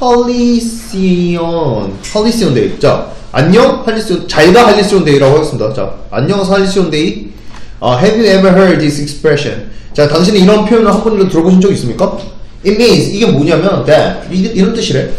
할리시온 할리시온 데이 자 안녕 할리시온 잘가 할리시온 데이라고 하겠습니다. 자 안녕 할리시온 데이 어, Have you ever heard this expression? 자 당신은 이런 표현을 한 번이라도 들어보신 적 있습니까? It means 이게 뭐냐면 that 이, 이런 뜻이래.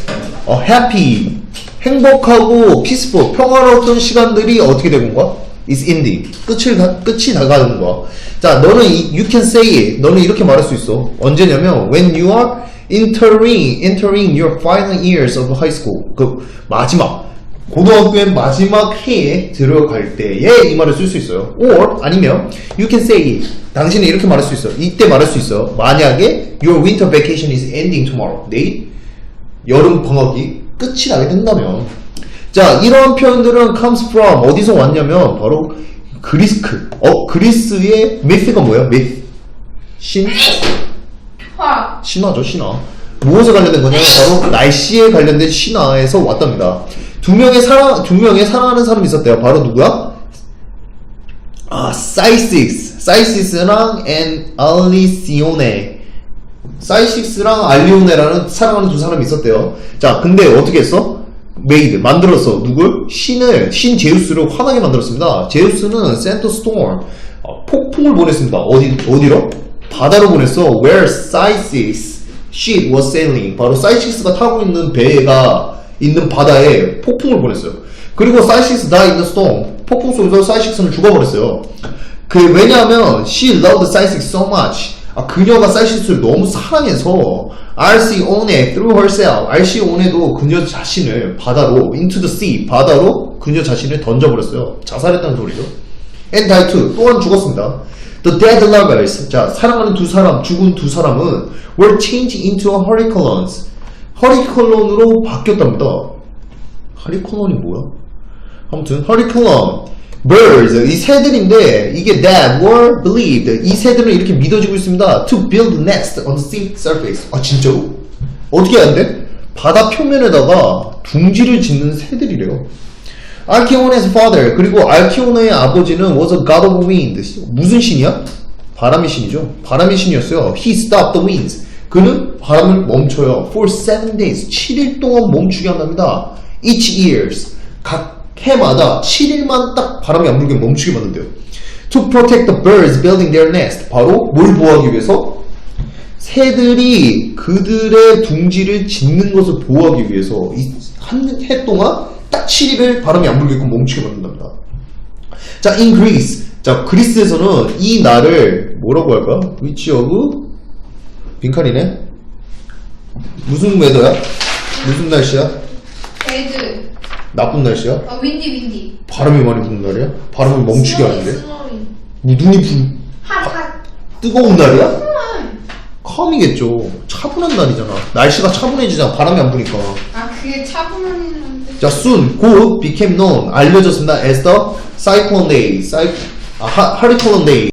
어, happy 행복하고 peaceful 평화로웠던 시간들이 어떻게 되는 거야? is ending. 끝을 다, 끝이 다가가는 거야. 자 너는 이, you can say it. 너는 이렇게 말할 수 있어. 언제냐면 when you are entering entering your final years of high school 그 마지막 고등학교의 마지막 해에 들어갈 때에 이 말을 쓸 수 있어요 or 아니면 you can say 당신은 이렇게 말할 수 있어 이때 말할 수 있어 만약에 your winter vacation is ending tomorrow 내일 여름 방학이 끝이 나게 된다면 자 이런 표현들은 comes from 어디서 왔냐면 바로 그리스크 어 그리스의 myth가 뭐야 myth 신 화. 신화죠 신화. 무엇에 관련된 거냐면 바로 날씨에 관련된 신화에서 왔답니다. 두 명의 사랑 두 명의 사랑하는 사람이 있었대요. 바로 누구야? 아 사이식스 사이시스랑 앤 알리시오네 사이식스랑 알리오네라는 사랑하는 두 사람이 있었대요. 자 근데 어떻게 했어? 메이드 만들었어. 누굴? 신을 신 제우스를 화나게 만들었습니다. 제우스는 센터 스톰 어, 폭풍을 보냈습니다. 어디 어디로 바다로 보냈어. Where Sysis ship was sailing. 바로 사이식스가 타고 있는 배가 있는 바다에 폭풍을 보냈어요. 그리고 사이식스 died in the storm. 폭풍 속에서 사이식스는 죽어버렸어요. 그 왜냐하면 she loved Sysis so much. 아, 그녀가 사이식스를 너무 사랑해서 알시온에 threw herself 알시온에도 그녀 자신을 바다로 into the sea 바다로 그녀 자신을 던져버렸어요. 자살했다는 소리죠 and died too 또한 죽었습니다. The dead lovers 자 사랑하는 두 사람 죽은 두 사람은 were changed into a hurricanes. 허리클론으로 바뀌었답니다. 허리클론이 뭐야? 아무튼 허리클론 birds. 이 새들인데 이게 that were believed. 이 새들은 이렇게 믿어지고 있습니다. To build nest on the sea surface. 아 진짜로? 어떻게 하는데? 바다 표면에다가 둥지를 짓는 새들이래요 알키온의 father 그리고 알키온의 아버지는 was a god of wind. 무슨 신이야? 바람의 신이죠. 바람의 신이었어요. He stopped the winds. 그는 바람을 멈춰요. For seven days. 7일 동안 멈추게 한답니다. Each years. 각 해마다 7일만 딱 바람이 안 불게 멈추게 만든대요. To protect the birds building their nest. 바로 뭘 보호하기 위해서? 새들이 그들의 둥지를 짓는 것을 보호하기 위해서 한해 동안 딱 7일을 바람이 안 불게끔 멈추게 만든답니다. 자, in Greece. 자, 그리스에서는 이 날을 뭐라고 할까? which of 빈칸이네. 무슨 웨더야? 무슨 날씨야? 데드. 나쁜 날씨야? 어, 윈디 윈디. 바람이 많이 부는 날이야? 바람을 멈추게 하는데? 스노잉. 뭐 눈이 부, 핫 핫. 뜨거운 날이야? 컴이겠죠. 차분한 날이잖아. 날씨가 차분해지잖아. 바람이 안 부니까. 아 그게 차분한 자, soon, 곧 became known, 알려졌습니다. as the cyclone day, cy, 아, 하, hurricane day.